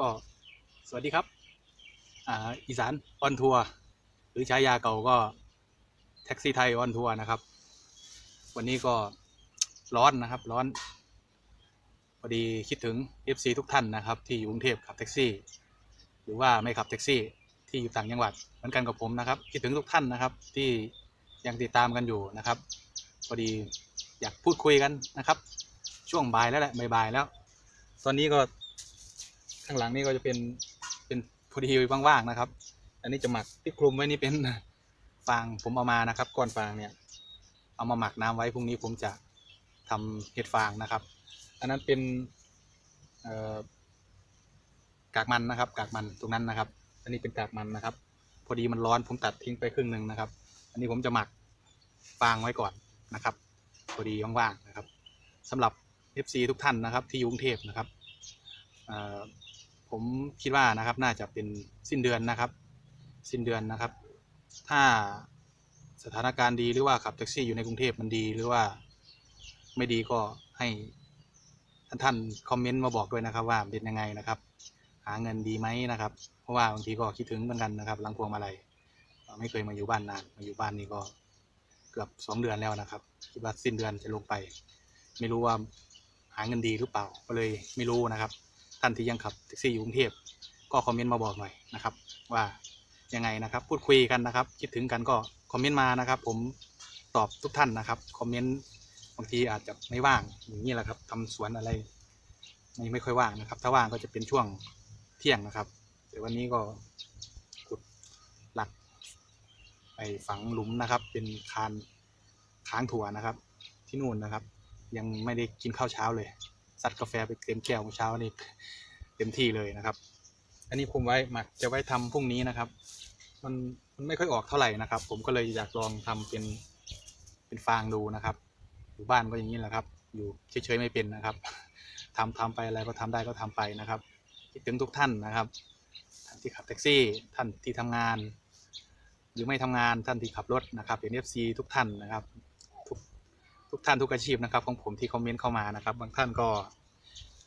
ก็สวัสดีครับอ่าอีสานออนทัวร์หรือฉายาเก่าก็แท็กซี่ไทยออนทัวร์นะครับ วันนี้ก็ร้อนนะครับร้อนพอดีคิดถึง FC ทุกท่านนะครับที่อยู่กรุงเทพขับแท็กซี่ หรือว่าไม่ขับแท็กซี่ที่อยู่ต่างจังหวัดเหมือนกันกับผมนะครับ คิดถึงทุกท่านนะครับที่ยังติดตามกันอยู่นะครับพอดีอยากพูดคุยกันนะครับ ช่วงบ่ายแล้วแหละบ่ายๆแล้ว ตอนนี้ก็ ข้างหลังนี่ก็จะเป็นเป็นพอดีว่างๆนะครับ อันนี้จะหมักที่คลุมไว้นี่เป็นฟางผมเอามานะครับก้อนฟางเนี่ย เอามาหมักน้ำไว้พรุ่งนี้ผมจะทำเห็ดฟางนะครับ อันนั้นเป็นกากมันนะครับ กากมันตรงนั้นนะครับ อันนี้เป็นกากมันนะครับ พอดีมันร้อนผมตัดทิ้งไปครึ่งหนึ่งนะครับ อันนี้ผมจะหมักฟางไว้ก่อนนะครับ พอดีว่างๆนะครับสำหรับ FC ทุกท่านนะครับ ที่ยกรุงเทพนะครับอ่อ ผมคิดว่านะครับน่าจะเป็นสิ้นเดือนนะครับ สิ้นเดือนนะครับ ถ้าสถานการณ์ดีหรือว่าขับแท็กซี่อยู่ในกรุงเทพมันดีหรือว่าไม่ดีก็ให้ท่านท่านคอมเมนต์มาบอกด้วยนะครับ ว่าเป็นยังไงนะครับ หาเงินดีไหมนะครับ เพราะว่าบางทีก็คิดถึงเหมือนกันนะครับลังพวงมาลัยไม่เคยมาอยู่บ้านนานมาอยู่บ้านนี่ก็เกือบสองเดือนแล้วนะครับคิดว่าสิ้นเดือนจะลงไป ไม่รู้ว่าหาเงินดีหรือเปล่าก็เลยไม่รู้นะครับ ท่านที่ยังขับแท็กซี่อยู่กรุงเทพก็คอมเมนต์มาบอกหน่อยนะครับ ว่ายังไงนะครับ พูดคุยกันนะครับ คิดถึงกันก็คอมเมนต์มานะครับ ผมตอบทุกท่านนะครับคอมเมนต์บางทีอาจจะไม่ว่างอย่างนี้แหละครับทำสวนอะไรไม่ไม่ค่อยว่างนะครับ ถ้าว่างก็จะเป็นช่วงเที่ยงนะครับ แต่วันนี้ก็ขุดหลักไปฝังหลุมนะครับ เป็นคานค้างถั่วนะครับ ที่นู่นนะครับ ยังไม่ได้กินข้าวเช้าเลย ซัดกาแฟไปเต็มแก้วเมื่อเช้านี่เต็มที่เลยนะครับ อันนี้ผมไว้หมักจะไว้ทำพรุ่งนี้นะครับ มันมันไม่ค่อยออกเท่าไหร่นะครับ ผมก็เลยอยากลองทำเป็นเป็นฟางดูนะครับ อยู่บ้านก็อย่างนี้แหละครับ อยู่เฉยๆไม่เป็นนะครับทำทำไปอะไรก็ทำได้ก็ทำไปนะครับ คิดถึงทุกท่านนะครับท่านที่ขับแท็กซี่ท่านที่ทำงาน หรือไม่ทำงานท่านที่ขับรถนะครับเป็น FC ทุกท่านนะครับ ทุกท่านทุกอาชีพนะครับ ของผมที่คอมเมนต์เข้ามานะครับ บางท่านก็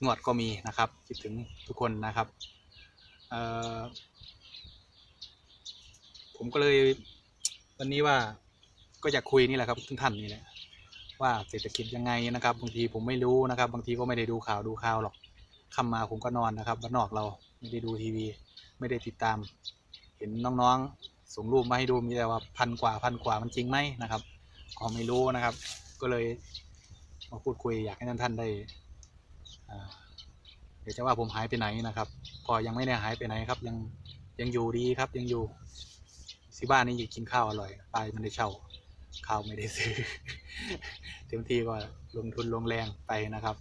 นวดก็มีนะครับคิดถึงทุกคนนะครับผมก็เลยวันนี้ว่าก็อยากคุยนี่แหละครับทุกท่านนี่แหละว่าเศรษฐกิจยังไงนะครับ บางทีผมไม่รู้นะครับ บางทีก็ไม่ได้ดูข่าวดูข่าวหรอกค่ำมาผมก็นอนนะครับบ้านนอกเราไม่ได้ดูทีวี ไม่ได้ติดตาม เห็นน้องๆส่งรูปมาให้ดูมีแต่ว่าพันกว่าพันกว่ามันจริงไหมนะครับก็ไม่รู้นะครับ ก็เลยมาพูดคุยอยากให้ท่านท่านได้เดี๋ยวจะว่าผมหายไปไหนนะครับก็ยังไม่ได้หายไปไหนครับ ยังยังอยู่ดีครับยังอยู่ที่บ้านนี่อยู่กินข้าวอร่อยไปมันได้เช่าข้าวไม่ได้ซื้อเต็มที่ก็ลงทุนลงแรงไปนะครับ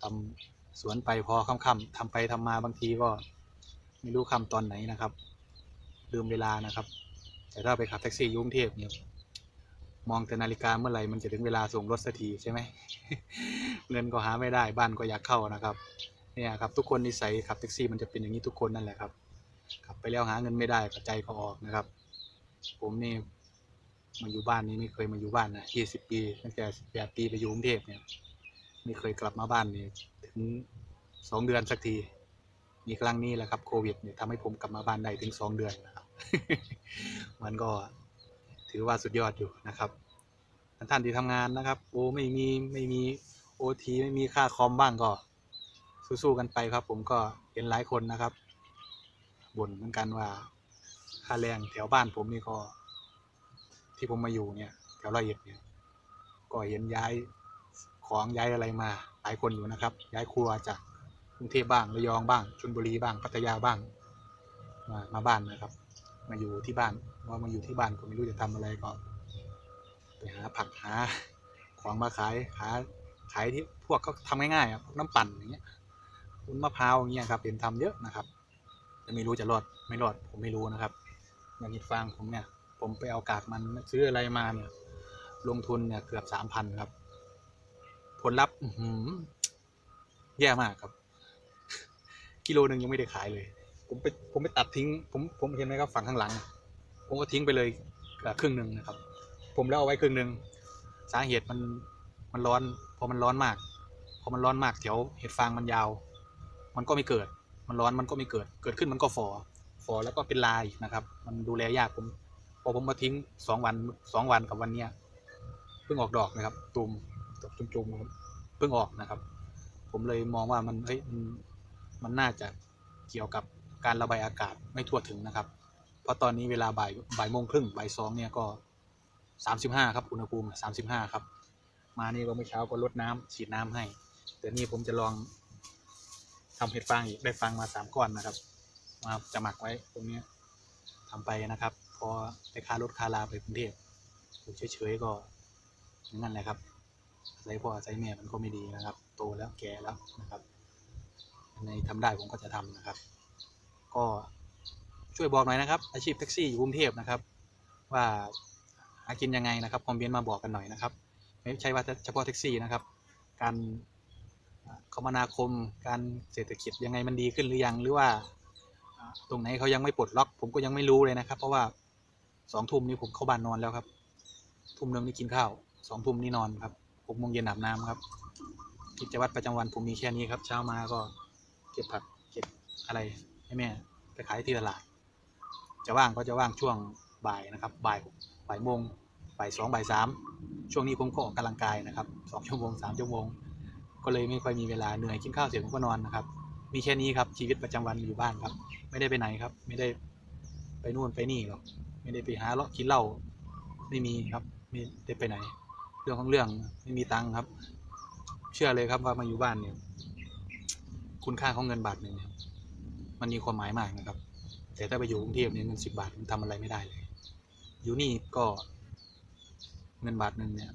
ทำสวนไปพอค่ำๆทำไปทำมาบางทีก็ไม่รู้ค่ำตอนไหนนะครับลืมเวลานะครับ แต่ถ้าไปขับแท็กซี่ยุ่งเทพเนี่ย มองแต่นาฬิกาเมื่อไหร่มันจะถึงเวลาส่งรถสักทีใช่ไหมเงินก็หาไม่ได้บ้านก็อยากเข้านะครับ เนี่ยครับทุกคนนิสัยขับแท็กซี่มันจะเป็นอย่างนี้ทุกคนนั่นแหละครับขับไปแล้วหาเงินไม่ได้ก็ใจก็ออกนะครับ ผมนี่มาอยู่บ้านนี้ไม่เคยมาอยู่บ้านนะยี่สิบปีตั้งแต่สิบแปดปีไปอยู่กรุงเทพเนี่ยไม่เคยกลับมาบ้านนี่ถึงสองเดือนสักทีมีครั้งนี้แหละครับโควิดเนี่ยทำให้ผมกลับมาบ้านได้ถึงสองเดือนนะครับมันก็ ถือว่าสุดยอดอยู่นะครับ ท่านที่ทำงานนะครับโอ้ไม่มีไม่มีโอทีไม่มีค่าคอมบ้างก็ สู้ๆกันไปครับ ผมก็เห็นหลายคนนะครับบ่นเหมือนกันว่าค่าแรงแถวบ้านผมนี่ก็ ที่ผมมาอยู่เนี่ย แถวร้อยเอ็ดเนี่ย ก็เห็นย้ายของย้ายอะไรมาหลายคนอยู่นะครับ ย้ายครัวจากกรุงเทพบ้างระยองบ้างชลบุรีบ้างพัทยาบ้างมามาบ้านนะครับ มาอยู่ที่บ้านว่ามาอยู่ที่บ้านก็ไม่รู้จะทำอะไรก็ไปหาผักหาของมาขายหาขายที่พวกเขาทำง่ายๆอะพวกน้ำปั่นอย่างเงี้ยวุ้นมะพร้าวอย่างเงี้ยครับเห็นทำเยอะนะครับแต่ไม่รู้จะรอดไม่รอดผมไม่รู้นะครับอย่างนี้ฟางผมเนี่ย ผมไปเอากากมันซื้ออะไรมาเนี่ย ลงทุนเนี่ยเกือบสามพันครับ ผลลัพธ์หือแย่มากครับ กิโลหนึ่งยังไม่ได้ขายเลย ผมไปผมไปตัดทิ้ง ผมผมเห็นไหมครับฝั่งข้างหลัง ผมก็ทิ้งไปเลยครึ่งหนึ่งนะครับ ผมแล้วเอาไว้ครึ่งหนึ่งสาเหตุมันมันร้อน พอมันร้อนมาก พอมันร้อนมากแถวเห็ดฟางมันยาว มันก็ไม่เกิด มันร้อนมันก็ไม่เกิด เกิดขึ้นมันก็ฟอฟอแล้วก็เป็นลายนะครับ มันดูแลยากผม พอผมมาทิ้งสองวันสองวันกับวันเนี้ยเพิ่งออกดอกนะครับตุ่มจุ่มๆครับเพิ่งออกนะครับ ผมเลยมองว่ามันเฮ้ยมันน่าจะเกี่ยวกับ การระบายอากาศไม่ทั่วถึงนะครับ เพราะตอนนี้เวลาบ่ายบ่ายโมงครึ่งบ่ายสองเนี่ยก็สามสิบห้าครับอุณหภูมิสามสิบห้าครับ มานี่ก็เมื่อเช้าก็ลดน้ำฉีดน้ำให้ แต่นี่ผมจะลองทำเห็ดฟางอีกได้ฟางมาสามก้อนนะครับ มาจะหมักไว้ตรงนี้ยทำไปนะครับ พอไปคารถคาลาไปกรุงเทพอยู่เฉยๆก็งนั้นแหละครับใส่พ่อใส่แม่มันก็ไม่ดีนะครับ โตแล้วแก่แล้วนะครับในทำได้ผมก็จะทำนะครับ ก็ช่วยบอกหน่อยนะครับ อาชีพแท็กซี่อยู่กรุงเทพนะครับ ว่าหากินยังไงนะครับคอมเมนต์มาบอกกันหน่อยนะครับ ไม่ใช่ว่าเฉพาะแท็กซี่นะครับ การคมนาคมการเศรษฐกิจยังไงมันดีขึ้นหรือยังหรือว่าอ่าตรงไหนเขายังไม่ปลดล็อก ผมก็ยังไม่รู้เลยนะครับ เพราะว่าสองทุ่มนี้ผมเข้าบ้านนอนแล้วครับ ทุ่มหนึ่งนี่กินข้าวสองทุ่มนี่นอนครับหกโมงเย็นอาบน้ำครับกิจวัตรประจำวันผมมีแค่นี้ครับ เช้ามาก็เก็บผักเก็บอะไร ให้แม่ไปขายที่ตลาด จะว่างก็จะว่างช่วงบ่ายนะครับ บ่ายบ่ายโมงบ่ายสองบ่ายสามช่วงนี้ผมก็ออกกำลังกายนะครับสองชั่วโมงสามชั่วโมง ก็เลยไม่ค่อยมีเวลาเหนื่อยกินข้าวเสร็จผมก็นอนนะครับ มีแค่นี้ครับชีวิตประจำวันอยู่บ้านครับ ไม่ได้ไปไหนครับ ไม่ได้ไปนู่นไปนี่หรอกไม่ได้ไปหาเลาะกินเหล้าไม่มีครับไม่ได้ไปไหน เรื่องของเรื่องไม่มีตังค์ครับ เชื่อเลยครับว่ามาอยู่บ้านเนี่ย คุณค่าของเงินบาทหนึ่งเนี่ย มันมีความหมายมากนะครับ แต่ถ้าไปอยู่กรุงเทพเนี่ยเงินสิบบาทมันทำอะไรไม่ได้เลย อยู่นี่ก็เงินบาทหนึ่งเนี่ย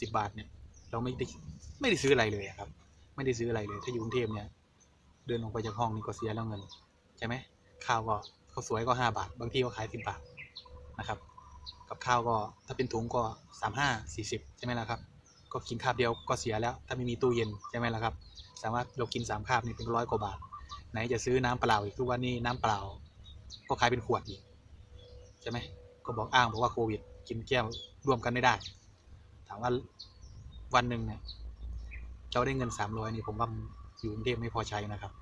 สิบบาทเนี่ย เราไม่ได้ไม่ได้ซื้ออะไรเลยครับ ไม่ได้ซื้ออะไรเลย ถ้าอยู่กรุงเทพเนี่ย เดินออกไปจากห้องนี่ก็เสียแล้วเงินใช่ไหมข้าวก็ข้าวสวยก็ห้าบาท บางทีก็ขายสิบบาทนะครับ กับข้าวก็ถ้าเป็นถุงก็สามห้าสี่สิบใช่ไหมล่ะครับ ก็กินคาบเดียวก็เสียแล้ว ถ้าไม่มีตู้เย็นใช่ไหมล่ะครับ สามารถเรากินสามคาบนี่เป็นร้อยกว่าบาท ไหนจะซื้อน้ำเปล่าอีกทุกวันนี้น้ำเปล่า ก็ขายเป็นขวดอีกใช่ไหมก็บอกอ้างบอกว่าโควิด กินแก้วร่วมกันไม่ได้ ถามว่าวันหนึ่งเนี่ยเราได้เงินสามร้อยนี่ผมว่าอยู่กรุงเทพไม่พอใช้นะครับ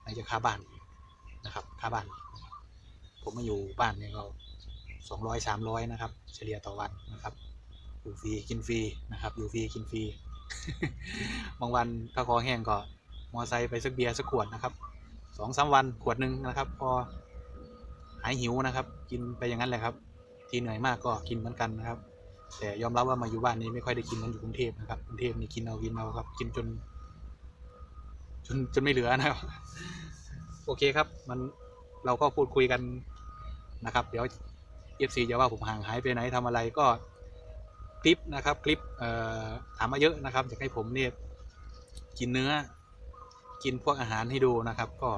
ไหนจะค่าบ้านอีกนะครับ ค่าบ้าน ผมมาอยู่บ้านเนี่ยก็สองร้อยสามร้อยนะครับ เฉลี่ยต่อวันนะครับอยู่ฟรีกินฟรีนะครับอยู่ฟรีกินฟรีบางวันถ้าคอแห้งก็มอไซค์ไปสักเบียร์สักขวดนะครับ สองสามวันขวดหนึ่งนะครับ พอหายหิวนะครับ กินไปอย่างนั้นแหละครับ ที่เหนื่อยมากก็กินเหมือนกันนะครับ แต่ยอมรับว่ามาอยู่บ้านนี้ไม่ค่อยได้กินเหมันอยู่กรุงเทพนะครับกรุงเทพนี่กินเอากินเอาครับ กินจน จนจนไม่เหลือนะครับ โอเคครับ มันเราก็พูดคุยกันนะครับ เดี๋ยวเอฟซีจะว่าผมห่างหายไปไหนทำอะไรก็คลิปนะครับ คลิปถามมาเยอะนะครับอยากให้ผมเนี่ยกินเนื้อ กินพวกอาหารให้ดูนะครับ ก็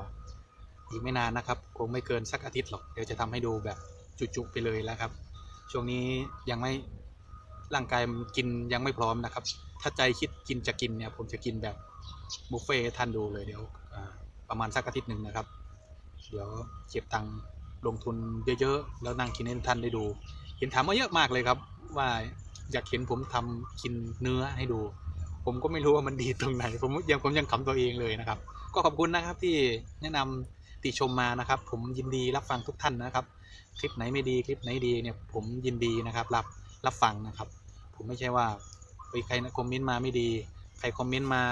อีกไม่นานนะครับ คงไม่เกินสักอาทิตย์หรอกเดี๋ยวจะทำให้ดูแบบจุๆไปเลยแล้วครับ ช่วงนี้ยังไม่ร่างกายมันกินยังไม่พร้อมนะครับ ถ้าใจคิดกินจะกินเนี่ยผมจะกินแบบบุฟเฟ่ท่านดูเลยเดี๋ยวประมาณสักอาทิตย์หนึ่งนะครับ เดี๋ยวเก็บตังค์ลงทุนเยอะๆ แล้วนั่งกินให้ท่านได้ดู เห็นถามมาเยอะมากเลยครับ ว่าอยากเห็นผมทำกินเนื้อให้ดู ผมก็ไม่รู้ว่ามันดีตรงไหน ผมยังผมยังขำตัวเองเลยนะครับ ก็ขอบคุณนะครับที่แนะนำติชมมานะครับ ผมยินดีรับฟังทุกท่านนะครับ คลิปไหนไม่ดีคลิปไหนดีเนี่ยผมยินดีนะครับรับรับฟังนะครับ ผมไม่ใช่ว่าเฮ้ยใครคอมเมนต์มาไม่ดี ใครคอมเมนต์มา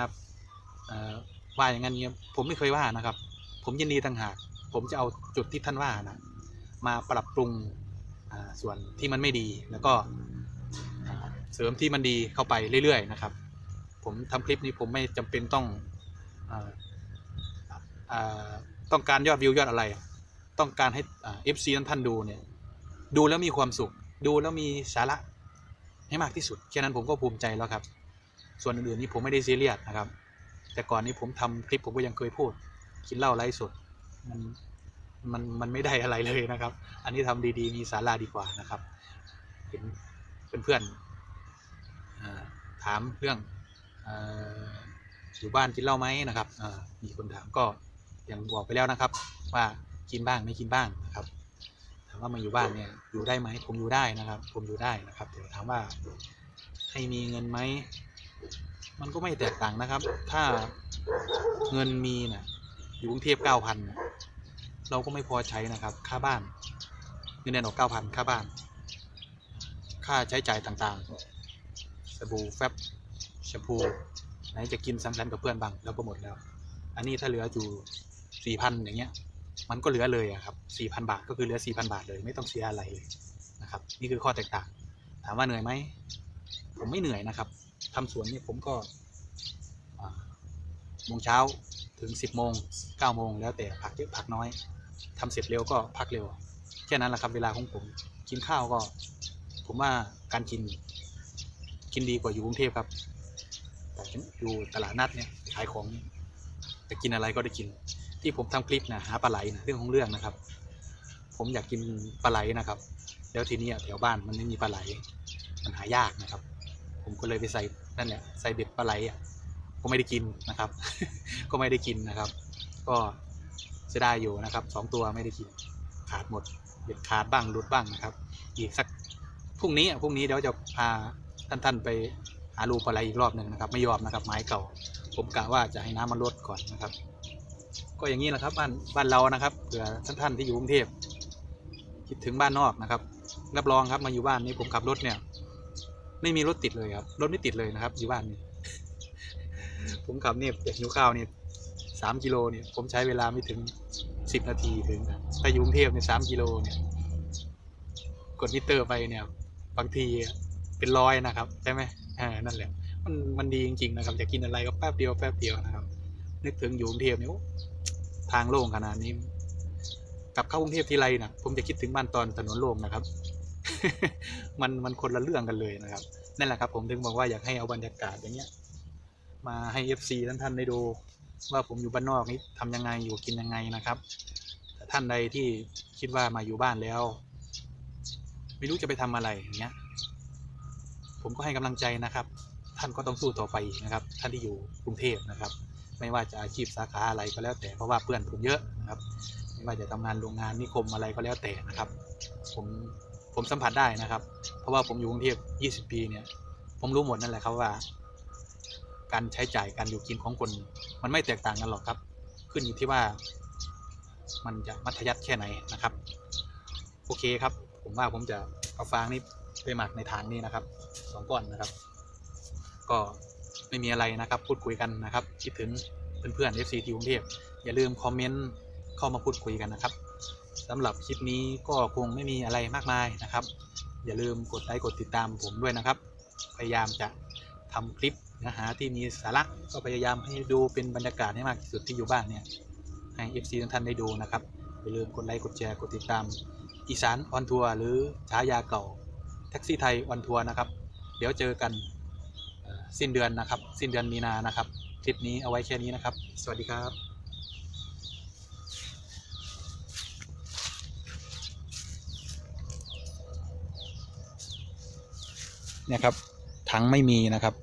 ว่าอย่างนั้นเนี่ยผมไม่เคยว่านะครับ ผมยินดีต่างหาก ผมจะเอาจุดที่ท่านว่านะมาปรับปรุงส่วนที่มันไม่ดีแล้วก็เสริมที่มันดีเข้าไปเรื่อยๆนะครับ ผมทำคลิปนี้ผมไม่จำเป็นต้องออต้องการยอดวิวยอดอะไร ต้องการให้เอฟซีท่านดูเนี่ยดูแล้วมีความสุข ดูแล้วมีสาระให้มากที่สุดแค่นั้นผมก็ภูมิใจแล้วครับ ส่วนอื่นๆนี่ผมไม่ได้ซีเรียสนะครับ แต่ก่อนนี้ผมทำคลิปผมก็ยังเคยพูดกินเหล้าไร้สดมันมันมันไม่ได้อะไรเลยนะครับ อันนี้ทำดีๆ มีสาระดีกว่านะครับ เห็นเพื่อนๆถามเรื่อง อยู่บ้านกินเหล้าไหมนะครับมีคนถามก็อย่างบอกไปแล้วนะครับ ว่ากินบ้างไม่กินบ้างนะครับถามว่ามาอยู่บ้านเนี่ยอยู่ได้ไหมผมอยู่ได้นะครับ ผมอยู่ได้นะครับแต่ถามว่าให้มีเงินไหมมันก็ไม่แตกต่างนะครับ ถ้าเงินมีนะอยู่กรุงเทพเก้าพันเราก็ไม่พอใช้นะครับ ค่าบ้านเงินเดือนออกเก้าพันค่าบ้าน ค่าใช้จ่ายต่างๆ สบู่แฟบ ชมพูไหนจะกินสังสรรค์กับเพื่อนบ้างแล้วก็หมดแล้ว อันนี้ถ้าเหลืออยู่สี่พันอย่างเงี้ย มันก็เหลือเลยอะครับสี่พันบาทก็คือเหลือสี่พันบาทเลย ไม่ต้องเสียอะไรเลยนะครับ นี่คือข้อแตกต่าง ถามว่าเหนื่อยไหมผมไม่เหนื่อยนะครับทำสวนนี่ผมก็โมงเช้าถึงสิบโมงเก้าโมงแล้วแต่พักเยอะพักน้อยทำเสร็จเร็วก็พักเร็วแค่นั้นแหละครับเวลาของผมกินข้าวก็ ผมว่าการกิน กินดีกว่าอยู่กรุงเทพครับ อยู่ตลาดนัดเนี่ยขายของจะกินอะไรก็ได้กิน ที่ผมทำคลิปนะหาปลาไหลนะเรื่องของเรื่องนะครับ ผมอยากกินปลาไหลนะครับ แล้วทีนี้แถวบ้านมันไม่มีปลาไหล มันหายากนะครับ ผมก็เลยไปใส่นั่นแหละใส่เบ็ดปลาไหลอะก็ไม่ได้กินนะครับ ก็ไม่ได้กินนะครับ ก็เสียดายอยู่นะครับสองตัวไม่ได้กินขาดหมดเบ็ดขาดบ้างหลุดบ้างนะครับ อีกสักพรุ่งนี้อะพรุ่งนี้เดี๋ยวจะพาท่านๆไป หารูปลาไหลอีกรอบหนึ่งนะครับ ไม่ยอมนะครับไม้เก่า ผมกะว่าจะให้น้ำมันลดก่อนนะครับ ก็อย่างนี้แหละครับบ้านบ้านเรานะครับเผื่อท่านๆที่อยู่กรุงเทพคิดถึงบ้านนอกนะครับรับรองครับมาอยู่บ้านนี้ผมขับรถเนี่ย ไม่มีรถติดเลยครับรถไม่ติดเลยนะครับ อยู่บ้านนี่ผมขับเนี่ยจากหิวข้าวเนี่ยสามกิโลเนี่ยผมใช้เวลาไม่ถึงสิบนาทีถึงถ้าอยู่กรุงเทพเนี่ยสามกิโลเนี่ยกดมิเตอร์ไปเนี่ย บางทีเป็นร้อยนะครับใช่ไหม อ่านั่นแหละ มันมันดีจริงๆนะครับจะกินอะไรก็แป๊บเดียวแป๊บเดียวนะครับ นึกถึงอยู่กรุงเทพเนี่ยทางโล่งขนาดนี้กลับเข้ากรุงเทพทีไรนะผมจะคิดถึงบ้านตอนถนนโล่งนะครับ มันมันคนละเรื่องกันเลยนะครับนั่นแหละครับ ผมถึงบอกว่าอยากให้เอาบรรยากาศอย่างเงี้ย มาให้ FC ท่านท่านได้ดูว่าผมอยู่บ้านนอกนี่ทำยังไงอยู่กินยังไงนะครับแต่ท่านใดที่คิดว่ามาอยู่บ้านแล้ว ไม่รู้จะไปทำอะไรอย่างเงี้ย ผมก็ให้กำลังใจนะครับ ท่านก็ต้องสู้ต่อไปนะครับ ท่านที่อยู่กรุงเทพนะครับ ไม่ว่าจะอาชีพสาขาอะไรก็แล้วแต่เพราะว่าเพื่อนผมเยอะนะครับ ไม่ว่าจะทำงานโรงงานนิคมอะไรก็แล้วแต่นะครับ ผมผมสัมผัสได้นะครับ เพราะว่าผมอยู่กรุงเทพ 20 ปีเนี่ย ผมรู้หมดนั่นแหละครับว่า การใช้จ่ายการอยู่กินของคน มันไม่แตกต่างกันหรอกครับ ขึ้นอยู่ที่ว่า มันจะมัธยัสถ์แค่ไหนนะครับ โอเคครับ ผมว่าผมจะเอาฟางนี้ ไปหมักในถังนี้นะครับสองก้อนนะครับ ก็ไม่มีอะไรนะครับ พูดคุยกันนะครับ คิดถึงเพื่อนๆ FC ที่กรุงเทพอย่าลืมคอมเมนต์เข้ามาพูดคุยกันนะครับสำหรับคลิปนี้ก็คงไม่มีอะไรมากมายนะครับ อย่าลืมกดไลค์กดติดตามผมด้วยนะครับ พยายามจะทำคลิปเนื้อหาที่มีสาระก็พยายามให้ดูเป็นบรรยากาศให้มากที่สุดที่อยู่บ้านเนี่ยให้ FC ทุกท่านได้ดูนะครับอย่าลืมกดไลค์กดแชร์กดติดตามอีสานออนทัวร์หรือฉายาเก่า แท็กซี่ไทยออนทัวร์นะครับ เดี๋ยวเจอกันสิ้นเดือนนะครับ สิ้นเดือนมีนานะครับ คลิปนี้เอาไว้แค่นี้นะครับ สวัสดีครับเนี่ยครับถังไม่มีนะครับ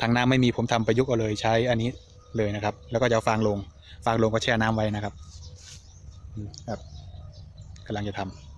ถังน้ำไม่มีผมทำประยุกต์เอาเลยใช้อันนี้เลยนะครับ แล้วก็จะเอาฟางลง ฟางลงก็แช่น้ำไว้นะครับครับกำลังจะทำ